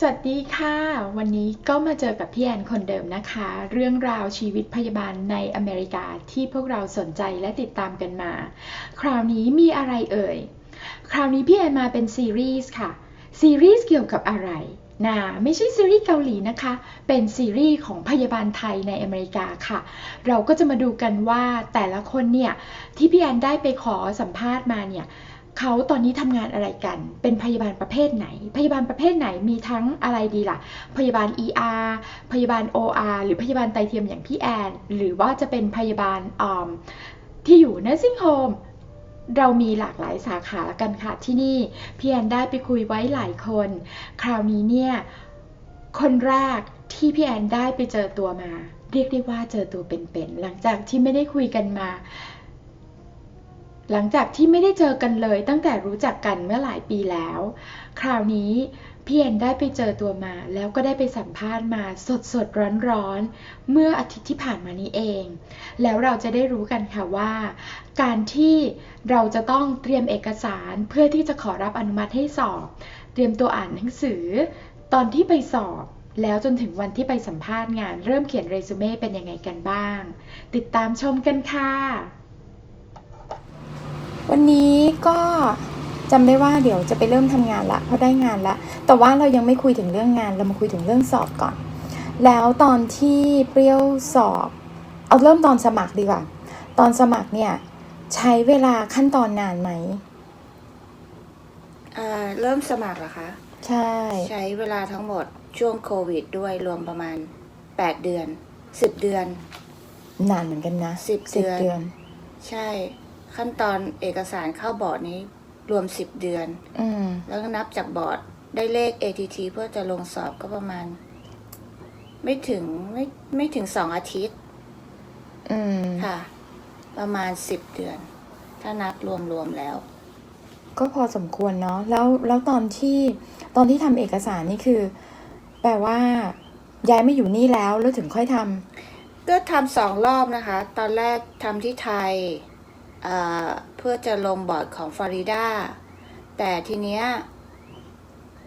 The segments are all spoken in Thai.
สวัสดีค่ะ วันนี้ก็มาเจอกับพี่แอนคนเดิมนะคะ เรื่องราวชีวิตพยาบาลในอเมริกาที่พวกเราสนใจและติดตามกันมา คราวนี้มีอะไรเอ่ย คราวนี้พี่แอนมาเป็นซีรีส์ค่ะ ซีรีส์เกี่ยวกับอะไรนะไม่ใช่ซีรีส์เกาหลีนะคะ เป็นซีรีส์ของพยาบาลไทยในอเมริกาค่ะ เราก็จะมาดูกันว่าแต่ละคนเนี่ยที่พี่แอนได้ไปขอสัมภาษณ์มาเนี่ย เขาตอนนี้ทำงานอะไรกัน เป็นพยาบาลประเภทไหน พยาบาลประเภทไหนมีทั้งอะไรดีล่ะ พยาบาล ER พยาบาล OR หรือพยาบาลไตเทียมอย่างพี่แอน หรือว่าจะเป็นพยาบาลที่อยู่ nursing home เรามีหลากหลายสาขากันค่ะที่นี่พี่แอนได้ไปคุยไว้หลายคน คราวนี้เนี่ย คนแรกที่พี่แอนได้ไปเจอตัวมา เรียกได้ว่าเจอตัวเป็นๆหลังจากที่ไม่ได้คุยกันมา หลังจากที่ไม่ได้เจอกันเลยตั้งแต่รู้จักกันเมื่อหลายปีแล้ว คราวนี้พี่แอนได้ไปเจอตัวมา แล้วก็ได้ไปสัมภาษณ์มาสดสดร้อนร้อนเมื่ออาทิตย์ที่ผ่านมานี้เอง แล้วเราจะได้รู้กันค่ะว่า การที่เราจะต้องเตรียมเอกสารเพื่อที่จะขอรับอนุมัติให้สอบ เตรียมตัวอ่านหนังสือ ตอนที่ไปสอบแล้วจนถึงวันที่ไปสัมภาษณ์งาน เริ่มเขียนเรซูเม่เป็นยังไงกันบ้าง ติดตามชมกันค่ะ วันนี้ก็จำได้ว่าเดี๋ยวจะไปเริ่มทำงานละเพราะได้งานละแต่ว่าเรายังไม่คุยถึงเรื่องงานเรามาคุยถึงเรื่องสอบก่อน แล้วตอนที่เปรี้ยวสอบ เอาเริ่มตอนสมัครดีกว่า ตอนสมัครเนี่ยใช้เวลาขั้นตอนนานไหมอ่าเริ่มสมัครเหรอคะ ใช่ ใช้เวลาทั้งหมดช่วงโควิดด้วยรวมประมาณ8เดือน10เดือน นานเหมือนกันนะสิบสิบเดือนเดือน ใช่ ขั้นตอนเอกสารเข้าบอร์ดนี้รวม10เดือน อืม แล้วก็นับจากบอร์ดได้เลข ATT เพื่อจะลงสอบก็ประมาณ ไม่ถึงไม่ไม่ถึงสองอาทิตย์ อืม ค่ะ ประมาณ10เดือน ถ้านับรวมๆแล้ว ก็พอสมควรเนาะ แล้วแล้วตอนที่ตอนที่ทำเอกสารนี่คือ แปลว่า ย้ายไม่อยู่นี่แล้วแล้วถึงค่อยทำก็ทำสองรอบนะคะ ตอนแรกทำที่ไทย เอ่อเพื่อจะลงบอร์ดของฟลอริดาแต่ทีเนี้ย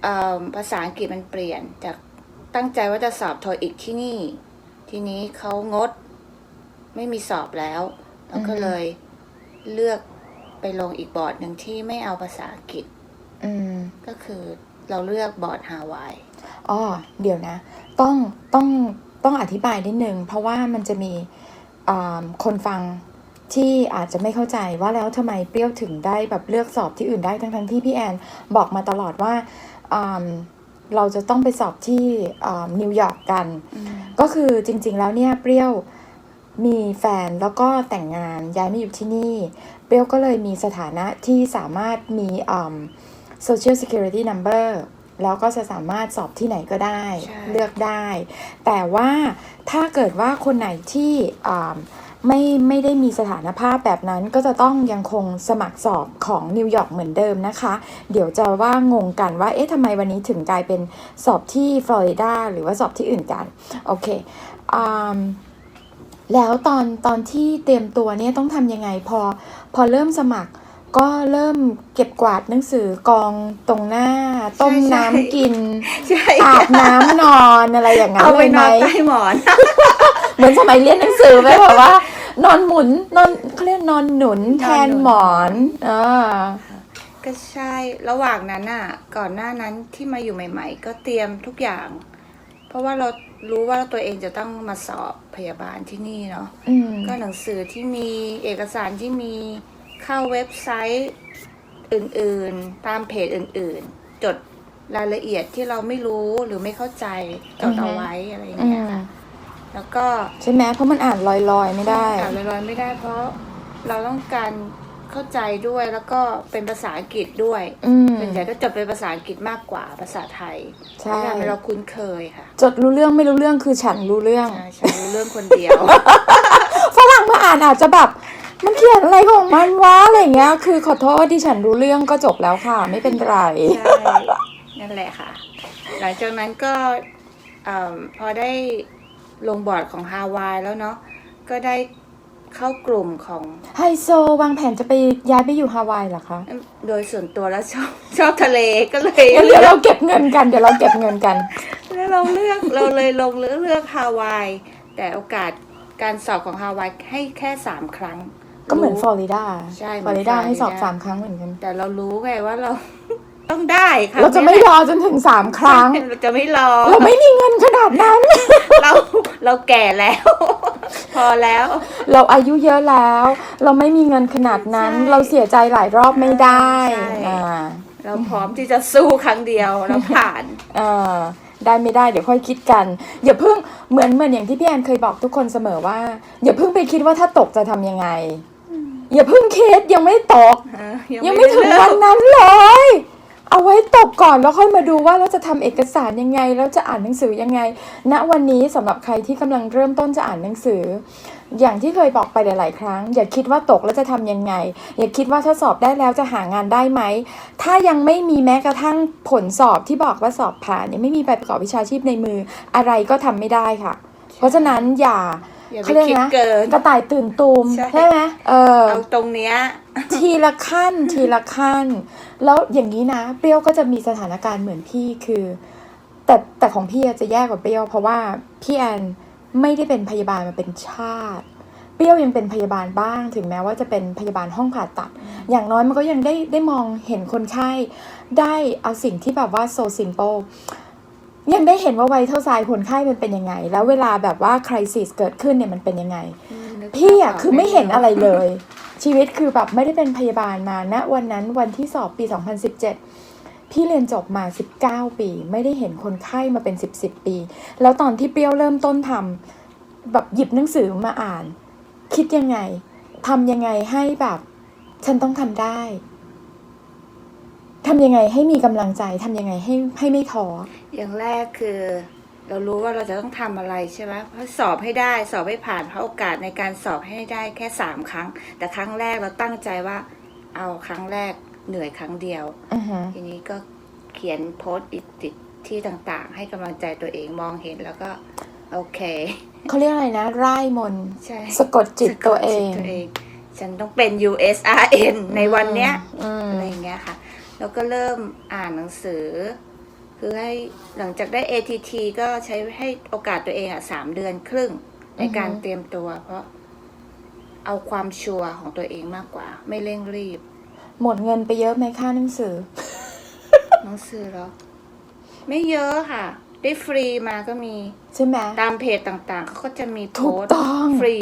เอ่อภาษาอังกฤษมันเปลี่ยนจากตั้งใจว่าจะสอบโทอีกที่นี่ ทีนี้เขางด ไม่มีสอบแล้วแล้วก็อือฮึเลยเลือกไปลงอีกบอร์ดหนึ่งที่ไม่เอาภาษาอังกฤษอืมก็คือเราเลือกบอร์ดฮาวายอ๋อเดี๋ยวนะ ต้องต้องต้องอธิบายนิดนึง เพราะว่ามันจะมีอ่าคนฟัง ที่อาจจะไม่เข้าใจว่าแล้วทำไมเปรี้ยวถึงได้แบบเลือกสอบที่อื่นได้ทั้งทั้งๆที่พี่แอนบอกมาตลอดว่าอ่าเราจะต้องไปสอบที่อ่านิวยอร์กกัน ก็คือจริง ๆ แล้วเนี่ยเปรี้ยวมีแฟนแล้วก็แต่งงานย้ายมาอยู่ที่นี่ เปรี้ยวก็เลยมีสถานะที่สามารถมีอ่า social security number แล้วก็จะสามารถสอบที่ไหนก็ได้ใช่เลือกได้ แต่ว่าถ้าเกิดว่าคนไหนที่อ่า ไม่ไม่ได้มีสถานภาพแบบนั้นก็จะต้องยังคงสมัครสอบของนิวยอร์กเหมือนเดิมนะคะ เดี๋ยวจะว่างงกันว่าเอ๊ะทำไมวันนี้ถึงกลายเป็นสอบที่ฟลอริดาหรือว่าสอบที่อื่นกัน โอเคอแล้วตอนตอนที่เตรียมตัวเนี่ยต้องทำยังไงพอพอเริ่มสมัคร ก็เริ่มเก็บกวาดหนังสือกองตรงหน้า ต้มใช่น้ำกินใช่อาบน้ำนอนอะไรอย่างนั้นเอาเลไปยนไหมอนใต้หมอน เหมือนสมัยเรียนหนังสือไหมแบบว่า นอนหมุนนอนเขาเรียกนอนหนุนแทนหมอนอ่าก็ใช่ระหว่างนั้นอะ ก่อนหน้านั้นที่มาอยู่ใหม่ ๆ ก็เตรียมทุกอย่าง เพราะว่าเรารู้ว่าตัวเองจะต้องมาสอบพยาบาลที่นี่เนาะอืมก็หนังสือที่มีเอกสารที่มี เข้าเว็บไซต์อื่นๆ ตามเพจอื่นๆ จดรายละเอียดที่เราไม่รู้หรือไม่เข้าใจจดเอาไว้อะไรอย่างอืเงี้ยมค่ะแล้วก็ใช่ไหมเพราะมันอ่านลอยๆ ไม่ได้อ่านลอยๆไม่ได้ เพราะเราต้องการเข้าใจด้วยแล้วก็เป็นภาษาอังกฤษด้วยอืมส่วนใหญ่ก็จดเป็นภาษาอังกฤษมากกว่าภาษาไทยใช่ทำให้เราคุ้นเคยค่ะ จดรู้เรื่องไม่รู้เรื่องคือฉันรู้เรื่องใช่ใช่รู้เรื่องคนเดียวฝรั่งมาอ่านอาจจะแบบ มันเขียนอะไรของมันวะอะไรอย่างเงี้ย คือขอโทษที่ฉันรู้เรื่องก็จบแล้วค่ะ ไม่เป็นไร ใช่นั่นแหละค่ะ หลังจากนั้นก็เอมพอได้ลงบอร์ดของฮาวายแล้วเนาะก็ได้เข้ากลุ่มของไฮโซวางแผนจะไปย้ายไปอยู่ฮาวายเหรอคะโดยส่วนตัวแล้วชอบชอบทะเลก็เลยงั้นเดี๋ยวเราเก็บเงินกันเดี๋ยวเราเก็บเงินกัน แล้วเราเลือกเราเลยลงเลือกเลือกฮาวาย แต่โอกาสการสอบของฮาวายให้แค่สามครั้ง ก็เหมือนฟลรู้อริดาใช่เหฟมืลอนอริดาให้สอบฟลอริดา สามครั้งเหมือนกันแต่เรารู้ไงว่าเรา ต้องได้ครั้งเราจะไม่รอจนถึงสามครั้ง เราจะไม่รอ เราไม่มีเงินขนาดนั้น เราเราแก่แล้ว พอแล้ว เราอายุเยอะแล้ว เราไม่มีเงินขนาดนั้น ใช่เราเสียใจหลายรอบไม่ได้ใช่ อ่าเราพร้อมที่จะสู้ครั้งเดียวเราผ่าน เออได้ไม่ได้เดี๋ยวค่อยคิดกัน อย่าเพิ่งเหมือนเหมือนอย่างที่พี่แอนเคยบอกทุกคนเสมอว่า อย่าเพิ่งไปคิดว่าถ้าตกจะทำยังไง อย่าเพิ่งคิดยังไม่ตกเออยังไม่ถึงวันนั้นเลย เอาไว้ตกก่อนแล้วค่อยมาดูว่าเราจะทำเอกสารยังไง แล้วจะอ่านหนังสือยังไง ณวันนี้สำหรับใครที่กำลังเริ่มต้นจะอ่านหนังสือ อย่างที่เคยบอกไปหลาย ๆ ครั้ง อย่าคิดว่าตกแล้วจะทำยังไง อย่าคิดว่าถ้าสอบได้แล้วจะหางานได้ไหม ถ้ายังไม่มีแม้กระทั่งผลสอบที่บอกว่าสอบผ่านยังไม่มีใบประกอบวิชาชีพในมือ อะไรก็ทำไม่ได้ค่ะ เพราะฉะนั้นอย่า อย่าไปเขาเรียกคิดนะเกิน กระต่ายตื่นตูมใช่ ใช่ไหมเออ เอาตรงเนี้ย ทีละขั้นทีละขั้น แล้วอย่างนี้นะ เปรี้ยวก็จะมีสถานการณ์เหมือนพี่คือ แต่แต่ของพี่อะจะแย่กว่าเปรี้ยว เพราะว่าพี่แอนไม่ได้เป็นพยาบาลมาเป็นชาติ เปรี้ยวยังเป็นพยาบาลบ้าง ถึงแม้ว่าจะเป็นพยาบาลห้องผ่าตัด อย่างน้อยมันก็ยังได้ได้มองเห็นคนไข้ได้เอาสิ่งที่แบบว่า so simple ยังได้เห็นว่าไวเท่าทรายคนไข้มันเป็นยังไง แล้วเวลาแบบว่าคริสิสเกิดขึ้นเนี่ยมันเป็นยังไง พี่อะคือไม่เห็นอะไรเลย ชีวิตคือแบบไม่ได้เป็นพยาบาลมาณวันนั้นวันที่สอบปี 2017 พี่เรียนจบมา 19 ปี ไม่ได้เห็นคนไข้มาเป็น 10 10ปี แล้วตอนที่เปรี้ยวเริ่มต้นทำแบบหยิบหนังสือมาอ่าน คิดยังไงทำยังไงให้แบบ ฉันต้องทำได้ ทำยังไงให้มีกำลังใจทำยังไงให้ให้ไม่ท้ออย่างแรกคือ เรารู้ว่าเราจะต้องทำอะไรใช่ไหมเพราะสอบให้ได้สอบให้ผ่านเพราะโอกาสในการสอบให้ได้แค่สามครั้ง แต่ครั้งแรกเราตั้งใจว่า เอาครั้งแรกเหนื่อยครั้งเดียวอือฮึทีนี้ก็เขียนโพสต์อิติดที่ต่างๆ ให้กำลังใจตัวเองมองเห็นแล้วก็ โอเคเขาเรียกอะไรนะร่ายมนต์ใช่สะกดจิตตัวเองสะกดจิตตัวเอง ฉันต้องเป็น USRN ในวันเนี้ยอืมอะไรอย่างเงี้ยค่ะ แล้วก็เริ่มอ่านหนังสือ คือให้หลังจากได้ ATT ก็ใช้ให้โอกาสตัวเองอะสามเดือนครึ่ง ในการอือฮึเตรียมตัว เพราะเอาความชัวร์ของตัวเองมากกว่า ไม่เร่งรีบ หมดเงินไปเยอะไหมค่าหนังสือ หนังสือเหรอ ไม่เยอะค่ะ ได้ฟรีมาก็มี ใช่ไหม ตามเพจต่างๆ เขาก็จะมีโพถูกสต์ต้อง ฟรี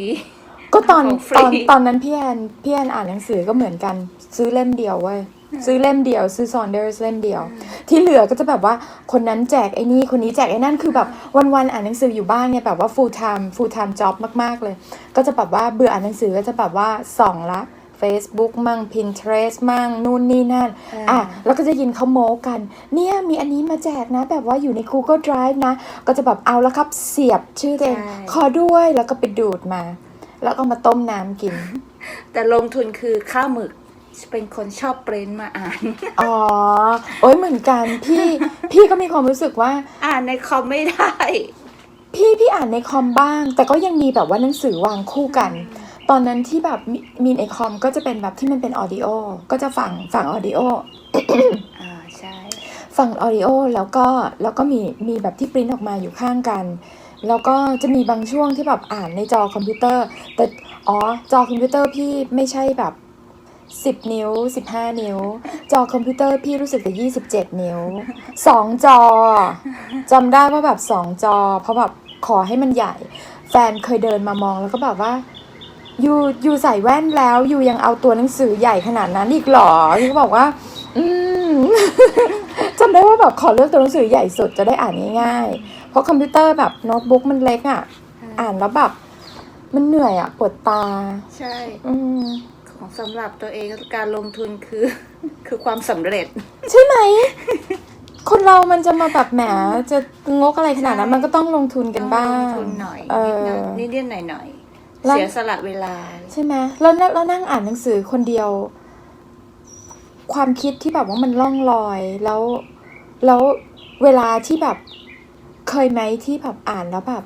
ก็ตอนของฟตรีอนตอนนั้นพี่แอนพี่แอนอ่านหนังสือก็เหมือนกัน ซื้อเล่มเดียวเว้ย ซื้อเล่มเดียว ซื้อซอนเดอร์สเล่มเดียว ที่เหลือก็จะแบบว่าคนนั้นแจกไอ้นี่คนนี้แจกไอ้นั่นคือแบบวันๆอ่านหนังสืออยู่บ้านเนี่ยแบบว่า full time full time job มากๆเลย ก็จะแบบว่าเบื่ออ่านหนังสือก็จะแบบว่าส่องละ Facebook มั่ง Pinterest มั่งนู่นนี่นั่น อะ แล้วก็จะยินเขาโม้กัน เนี่ยมีอันนี้มาแจกนะ แบบว่าอยู่ใน Google Drive นะ ก็จะแบบเอาแล้วครับเสียบชื่อตัวเองใช่ขอด้วยแล้วก็ไปดูดมา แล้วก็มาต้มน้ำกิน แต่ลงทุนคือข้าวหมึก เป็นคนชอบปริ้นมาอ่าน อ๋อ โอ้ยเหมือนกันพี่ พี่ก็มีความรู้สึกว่า อ่านในคอมไม่ได้ พี่พี่อ่านในคอมบ้าง แต่ก็ยังมีแบบว่าหนังสือวางคู่กัน ตอนนั้นที่แบบมีมีในคอมก็จะเป็นแบบที่มันเป็นออดิโอ ก็จะฝั่งฝั่งออดิโอ อ่าใช่ ฝั่งออดิโอแล้วก็แล้วก็มีมีแบบที่ปริ้นออกมาอยู่ข้างกัน แล้วก็จะมีบางช่วงที่แบบอ่านในจอคอมพิวเตอร์ แต่อ๋อจอคอมพิวเตอร์พี่ไม่ใช่แบบ 10 นิ้ว 15 นิ้ว จอคอมพิวเตอร์พี่รู้สึกจะ27 นิ้ว 2 จอจำได้ว่าแบบ 2 จอ เพราะแบบขอให้มันใหญ่ แฟนเคยเดินมามองแล้วก็แบบว่ายูยูใส่แว่นแล้วยูยังเอาตัวหนังสือใหญ่ขนาดนั้นอีกเหรอยูก็บอกว่า อืมจำได้ว่าแบบขอเลือกตัวหนังสือใหญ่สุดจะได้อ่านง่ายๆ เพราะคอมพิวเตอร์แบบโน้ตบุ๊กมันเล็กอะ อ่านแล้วแบบ มันเหนื่อยอะปวดตา ใช่ อืม ของสำหรับตัวเองการลงทุนคือ คือความสำเร็จ ใช่ไหม คนเรามันจะมาแบบแหมจะงกอะไรขนาดนั้นใช่มันก็ต้องลงทุนกันบ้างลงทุนหน่อยเออนิดนิดหน่อยหน่อยๆแล้วเสียสละเวลา ใช่ไหมแล้วนั่งแล้วนั่งอ่านหนังสือคนเดียว ความคิดที่แบบว่ามันล่องลอยแล้วแล้วเวลาที่แบบเคยไหมที่แบบอ่านแล้วแบบ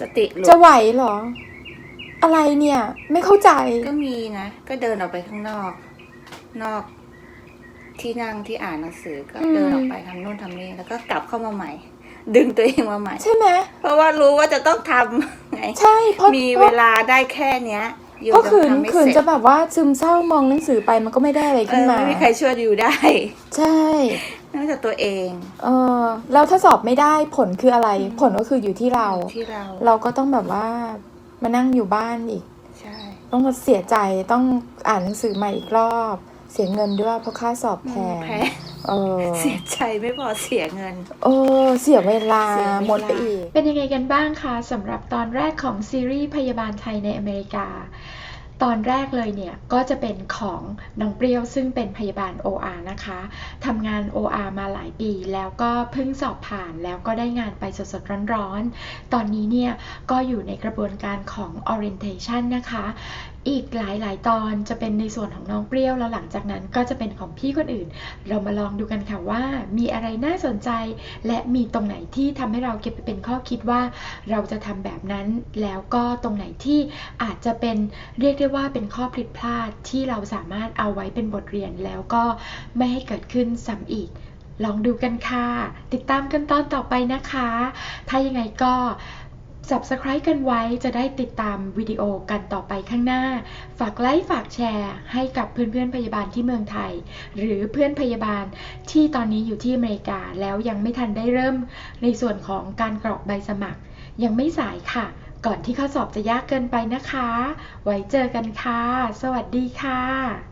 สติหลุจะดไหวเหรอ อะไรเนี่ย ไม่เข้าใจก็มีนะ ก็เดินออกไปข้างนอก นอก ที่นั่งที่อ่านหนังสือก็อืมเดินออกไปทำนู่นทำนี่แล้วก็กลับเข้ามาใหม่ ดึงตัวเองมาใหม่ ใช่ไหมเพราะว่ารู้ว่าจะต้องทำไงใช่เพราะมีเพเวราะลาได้แค่เนี้ยอยู่เพราะยังขืนทำไม่ขืนเสร็จจะแบบว่าซึมเศร้ามองหนังสือไปมันก็ไม่ได้อะไรเอขึ้นอมาไม่มีใครช่วยอยู่ได้ ใช่นอกจากตัวเองเออแล้วถ้าสอบไม่ได้ผลคืออะไร ผลก็คืออยู่ที่เราที่เรา เราก็ต้องแบบว่า มานั่งอยู่บ้านอีก ใช่ ต้องเสียใจต้องอ่านหนังสือใหม่อีกรอบ เสียเงินด้วยเพราะค่าสอบแพงแพ้เออเสียใจไม่พอเสียเงิน เออเสียเวลาเสียเวลาหมดไปอีก เป็นยังไงกันบ้างคะสำหรับตอนแรกของซีรีส์พยาบาลไทยในอเมริกา ตอนแรกเลยเนี่ยก็จะเป็นของน้องเปรี้ยวซึ่งเป็นพยาบาล OR นะคะทำงาน OR มาหลายปี แล้วก็เพิ่งสอบผ่านแล้วก็ได้งานไปสดๆร้อนๆ ตอนนี้เนี่ยก็อยู่ในกระบวนการของ orientation นะคะอีกหลายๆ ตอนจะเป็นในส่วนของน้องเปรี้ยวแล้วหลังจากนั้นก็จะเป็นของพี่คนอื่น เรามาลองดูกันค่ะว่า มีอะไรน่าสนใจ และมีตรงไหนที่ทำให้เราเก็บไปเป็นข้อคิดว่า เราจะทำแบบนั้นแล้วก็ตรงไหนที่อาจจะเป็นเรียกได้ว่าเป็นข้อผิดพลาดที่เราสามารถเอาไว้เป็นบทเรียนแล้วก็ไม่ให้เกิดขึ้นซ้ำอีกลองดูกันค่ะ ติดตามกันตอนต่อไปนะคะ ถ้ายังไงก็ subscribe กันไว้จะได้ติดตามวิดีโอกันต่อไปข้างหน้า ฝากไลค์ฝากแชร์ให้กับเพื่อนๆพยาบาลที่เมืองไทย หรือเพื่อนพยาบาลที่ตอนนี้อยู่ที่อเมริกาแล้วยังไม่ทันได้เริ่ม ในส่วนของการกรอกใบสมัคร ยังไม่สายค่ะ ก่อนที่ข้อสอบจะยากเกินไปนะคะ ไว้เจอกันค่ะ สวัสดีค่ะ